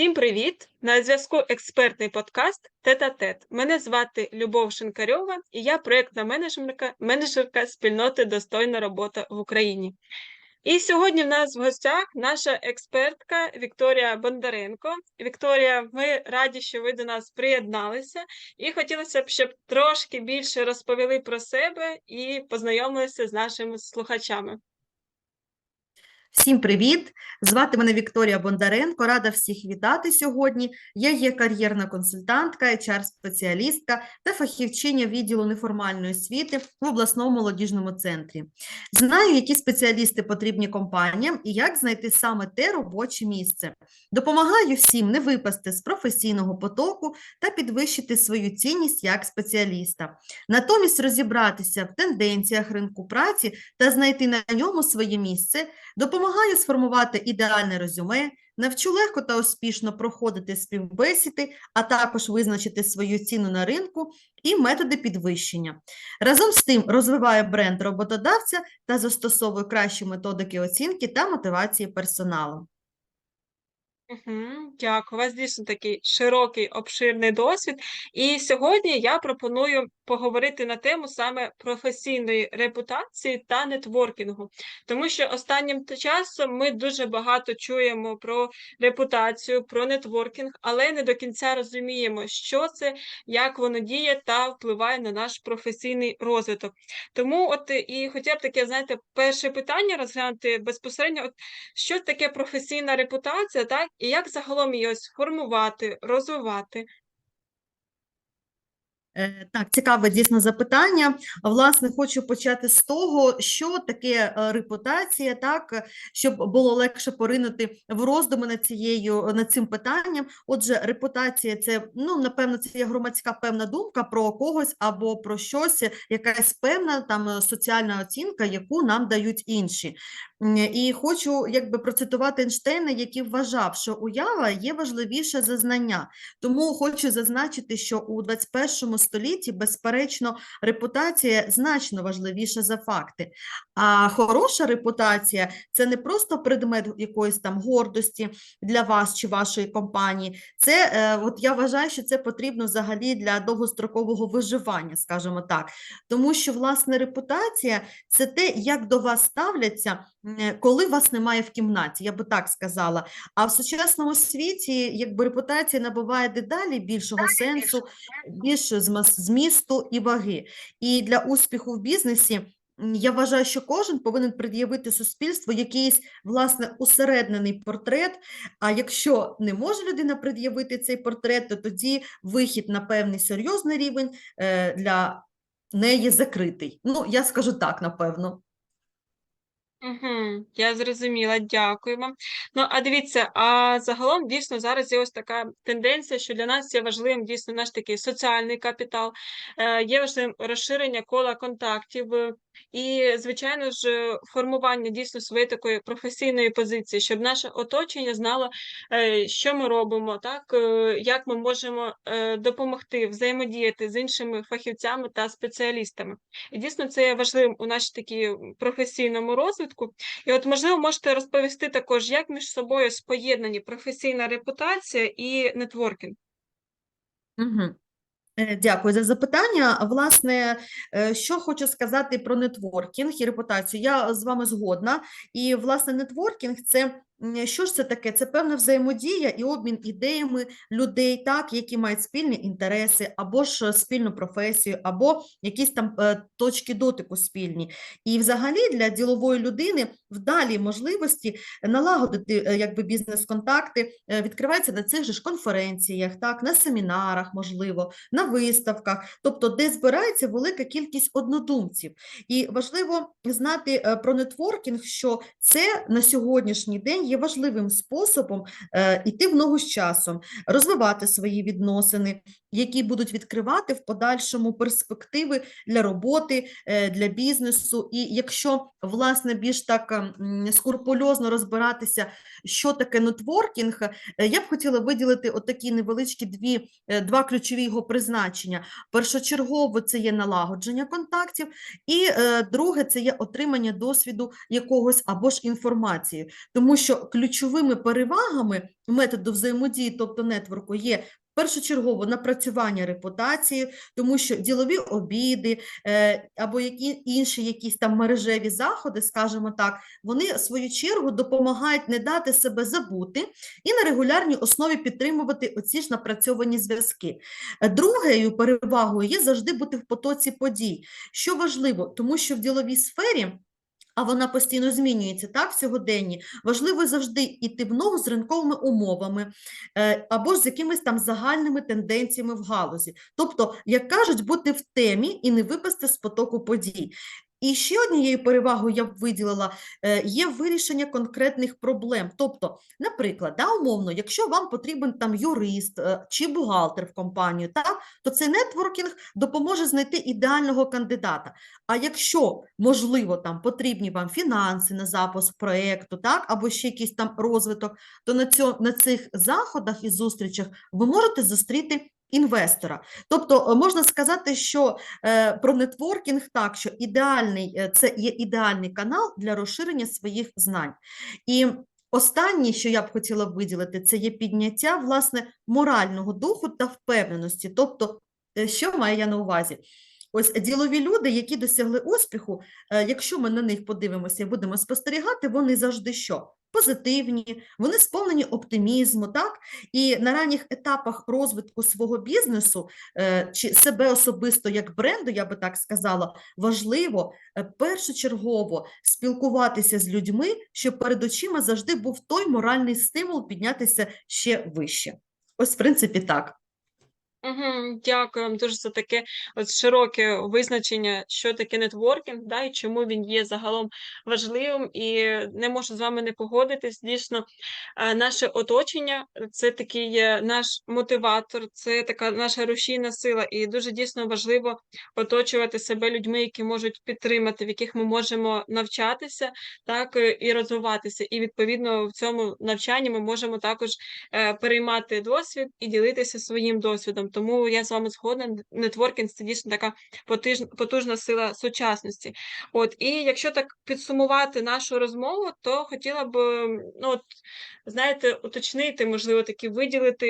Всім привіт! На зв'язку експертний подкаст Тет-а-тет. Мене звати Любов Шинкарьова і я проєктна менеджерка, менеджерка спільноти Достойна робота в Україні. І сьогодні в нас в гостях наша експертка Вікторія Бондаренко. Вікторія, ми раді, що ви до нас приєдналися, і хотілося б, щоб трошки більше розповіли про себе і познайомилися з нашими слухачами. Всім привіт! Звати мене Вікторія Бондаренко. Рада всіх вітати сьогодні. Я є кар'єрна консультантка, HR-спеціалістка та фахівчиня відділу неформальної освіти в обласному молодіжному центрі. Знаю, які спеціалісти потрібні компаніям і як знайти саме те робоче місце. Допомагаю всім не випасти з професійного потоку та підвищити свою цінність як спеціаліста. Натомість розібратися в тенденціях ринку праці та знайти на ньому своє місце. Допомагаю сформувати ідеальне резюме, навчу легко та успішно проходити співбесіди, а також визначити свою ціну на ринку і методи підвищення. Разом з тим розвиваю бренд роботодавця та застосовує кращі методики оцінки та мотивації персоналу. Угу, дякую. У вас дійсно такий широкий, обширний досвід. І сьогодні я пропоную поговорити на тему саме професійної репутації та нетворкінгу, тому що останнім часом ми дуже багато чуємо про репутацію, про нетворкінг, але не до кінця розуміємо, що це, як воно діє та впливає на наш професійний розвиток. Тому, от і хотіла б таке, знаєте, перше питання розглянути безпосередньо, от що таке професійна репутація, так, і як загалом її ось формувати, розвивати. Е, Так, цікаве дійсно запитання. Власне, хочу почати з того, що таке е, репутація, так, щоб було легше поринути в роздуми над цією над цим питанням. Отже, репутація це, ну, напевно, це є громадська певна думка про когось або про щось, якась певна там соціальна оцінка, яку нам дають інші. М, І хочу якби процитувати Ейнштейна, який вважав, що уява є важливіша за знання. Тому хочу зазначити, що у 21 столітті, безперечно, репутація значно важливіша за факти. А хороша репутація це не просто предмет якоїсь там гордості для вас чи вашої компанії. Це е, от я вважаю, що це потрібно взагалі для довгострокового виживання, скажімо так. Тому що власне репутація це те, як до вас ставляться, коли вас немає в кімнаті, я би так сказала. А в сучасному світі якби репутація набуває дедалі більшого сенсу, більш змісту і ваги. І для успіху в бізнесі я вважаю, що кожен повинен пред'явити суспільству якийсь власне усереднений портрет. А якщо не може людина пред'явити цей портрет, то тоді вихід на певний серйозний рівень е, для неї закритий. Ну, я скажу так, напевно. Угу, я зрозуміла, дякую вам. Ну, а дивіться, а загалом дійсно зараз є ось така тенденція, що для нас є важливим дійсно наш такий соціальний капітал, е, є важливим розширення кола контактів. І, звичайно ж, формування дійсно своєї такої професійної позиції, щоб наше оточення знало, е, що ми робимо, так, е, як ми можемо е, допомогти взаємодіяти з іншими фахівцями та спеціалістами. І дійсно це є важливим у нашій такій професійному розвитку. І от, можливо, можете розповісти також, як між собою споєднані професійна репутація і нетворкінг. Мгм. Е, Дякую за запитання. Власне, е, що хочу сказати про нетворкінг і репутацію. Я з вами згодна. І, власне, нетворкінг це що ж це таке? Це певна взаємодія і обмін ідеями людей, так, які мають спільні інтереси, або ж спільну професію, або якісь там е, точки дотику спільні. І взагалі для ділової людини вдалі можливості налагодити е, якби бізнес-контакти е, відкриваються на цих же ж конференціях, так, на семінарах, можливо, на виставках, тобто де збирається велика кількість однодумців. І важливо знати е, про нетворкінг, що це на сьогоднішній день є важливим способом е, йти в ногу з часом, розвивати свої відносини, які будуть відкривати в подальшому перспективи для роботи, е, для бізнесу. І якщо власне більш так м, скрупульозно розбиратися, що таке нетворкінг, е, я б хотіла виділити отакі невеличкі дві, е, два ключові його призначення. Першочергово це є налагодження контактів, і е, друге це є отримання досвіду якогось або ж інформації. Тому що ключовими перевагами методу взаємодії, тобто нетворку, є першочергово напрацювання репутації, тому що ділові обіди е, або які інші якісь там мережеві заходи, скажімо так, вони в свою чергу допомагають не дати себе забути і на регулярній основі підтримувати оці ж напрацьовані зв'язки. Е, Другою перевагою є завжди бути в потоці подій. Що важливо, тому що в діловій сфері. А вона постійно змінюється так в сьогоденні. Важливо завжди йти в ногу з ринковими умовами е, або ж з якимись там загальними тенденціями в галузі. Тобто, як кажуть, бути в темі і не випасти з потоку подій. І ще однією перевагою я б виділила е, є вирішення конкретних проблем. Тобто, наприклад, да, умовно, якщо вам потрібен там юрист е, чи бухгалтер в компанію, так, то цей нетворкінг допоможе знайти ідеального кандидата. А якщо, можливо, там потрібні вам фінанси на запуск проєкту, так, або ще якийсь там розвиток, то на, цьо, на цих заходах і зустрічах ви можете зустріти інвестора. Тобто е, можна сказати, що е, про нетворкінг так, що ідеальний, е, це є ідеальний канал для розширення своїх знань. І Останнє, що я б хотіла виділити, це є підняття власне морального духу та впевненості. Тобто, що маю я на увазі? Ось ділові люди, які досягли успіху, е, якщо ми на них подивимося і будемо спостерігати, вони завжди що? Позитивні, вони сповнені оптимізму, так? І на ранніх етапах розвитку свого бізнесу е, чи себе особисто як бренду, я би так сказала, важливо е, першочергово спілкуватися з людьми, щоб перед очима завжди був той моральний стимул піднятися ще вище. Ось, в принципі, так. Угу, дякую вам дуже за таке от широке визначення, що таке нетворкінг, да, і чому він є загалом важливим. І не можу з вами не погодитись. Дійсно, е, наше оточення це такий наш мотиватор, це така наша рушійна сила. І дуже дійсно важливо оточувати себе людьми, які можуть підтримати, в яких ми можемо навчатися, так е, і розвиватися. І відповідно в цьому навчанні ми можемо також е, переймати досвід і ділитися своїм досвідом. Тому я з вами згодна. Нетворкінг це дійсно така потужна, сила сучасності. От і якщо так підсумувати нашу розмову, то хотіла б ну от знаєте, уточнити, можливо, такі виділити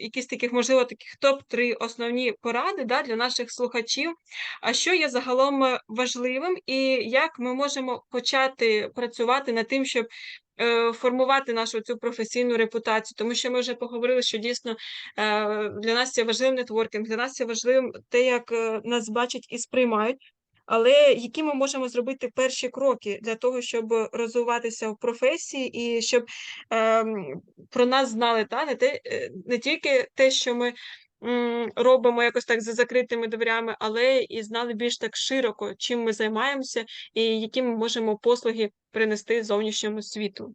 якісь таких, можливо, таких топ-3 основні поради да, для наших слухачів. А що є загалом важливим, і як ми можемо почати працювати над тим, щоб формувати нашу цю професійну репутацію, тому що ми вже поговорили, що дійсно е, для нас це важливим нетворкінг, для нас це важливим те, як е, нас бачать і сприймають. Але які ми можемо зробити перші кроки для того, щоб розвиватися в професії, і щоб ем, про нас знали та не те, е, не тільки те, що ми робимо якось так за закритими дверями, але і знали більш так широко, чим ми займаємося, і які ми можемо послуги принести зовнішньому світу.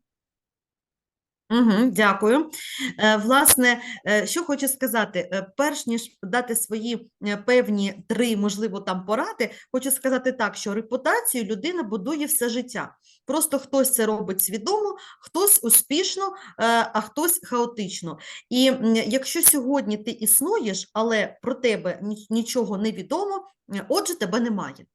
Угу, дякую. Е, Власне, е, що хочу сказати, е, перш ніж дати свої певні три, можливо, там поради, хочу сказати так, що репутацію людина будує все життя. Просто хтось це робить свідомо, хтось успішно, а хтось хаотично. І якщо сьогодні ти існуєш, але про тебе нічого не відомо, отже, тебе немає.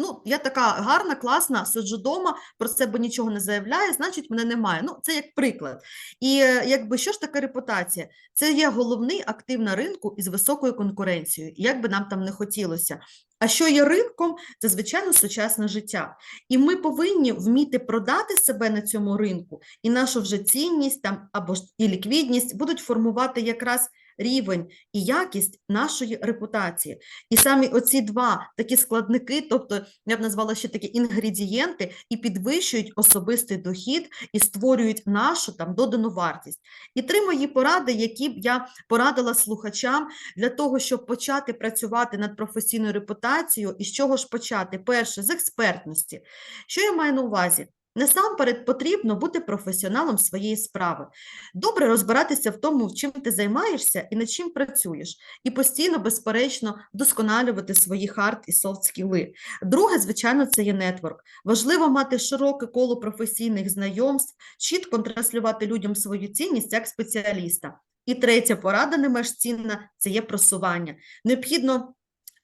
Ну, я така гарна, класна, сиджу вдома, про себе нічого не заявляю, значить, мене немає. Ну, це як приклад. І е, якби що ж таке репутація? Це є головний актив на ринку із високою конкуренцією, як би нам там не хотілося. А що є ринком? Це звичайно сучасне життя. І ми повинні вміти продати себе на цьому ринку, і нашу вже цінність там або ж і ліквідність будуть формувати якраз рівень і якість нашої репутації. І самі оці два такі складники, тобто я б назвала ще такі інгредієнти, і підвищують особистий дохід і створюють нашу там додану вартість. І три мої поради, які б я порадила слухачам для того, щоб почати працювати над професійною репутацією, і з чого ж почати? Перше, з експертності. Що я маю на увазі? Насамперед потрібно бути професіоналом своєї справи, добре розбиратися в тому, чим ти займаєшся і над чим працюєш, і постійно, безперечно, вдосконалювати свої хард і софт скіли. Друге, звичайно, це є нетворк. Важливо мати широке коло професійних знайомств, чітко транслювати людям свою цінність як спеціаліста. І третя порада, не менш цінна, це є просування. Необхідно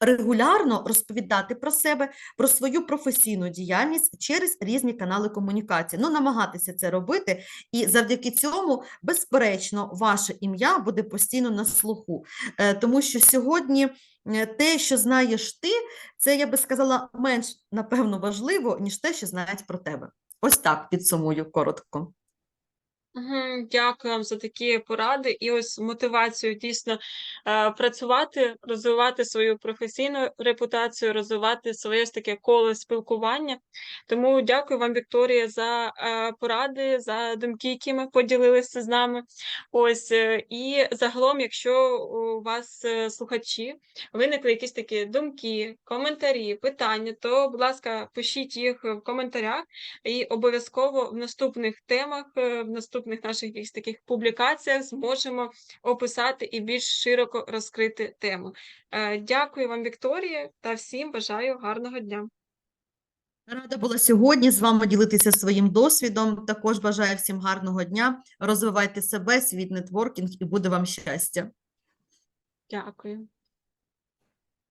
регулярно розповідати про себе, про свою професійну діяльність через різні канали комунікації. Ну, намагатися це робити, і завдяки цьому, безперечно, ваше ім'я буде постійно на слуху. Е, Тому що сьогодні е, те, що знаєш ти, це, я би сказала, менш, напевно, важливо, ніж те, що знають про тебе. Ось так підсумую коротко. Дякую вам за такі поради і ось мотивацію дійсно е, працювати, розвивати свою професійну репутацію, розвивати своє ось таке коло спілкування. Тому дякую вам, Вікторія, за е, поради, за думки, які ми поділилися з нами. Ось е, і загалом, якщо у вас слухачі виникли якісь такі думки, коментарі, питання, то, будь ласка, пишіть їх в коментарях. І обов'язково в наступних темах, в наступних наших якихось таких публікаціях зможемо описати і більш широко розкрити тему. Е, Дякую вам, Вікторія, та всім бажаю гарного дня. Рада була сьогодні з вами ділитися своїм досвідом. Також бажаю всім гарного дня. Розвивайте себе, свій нетворкінг і буде вам щастя. Дякую.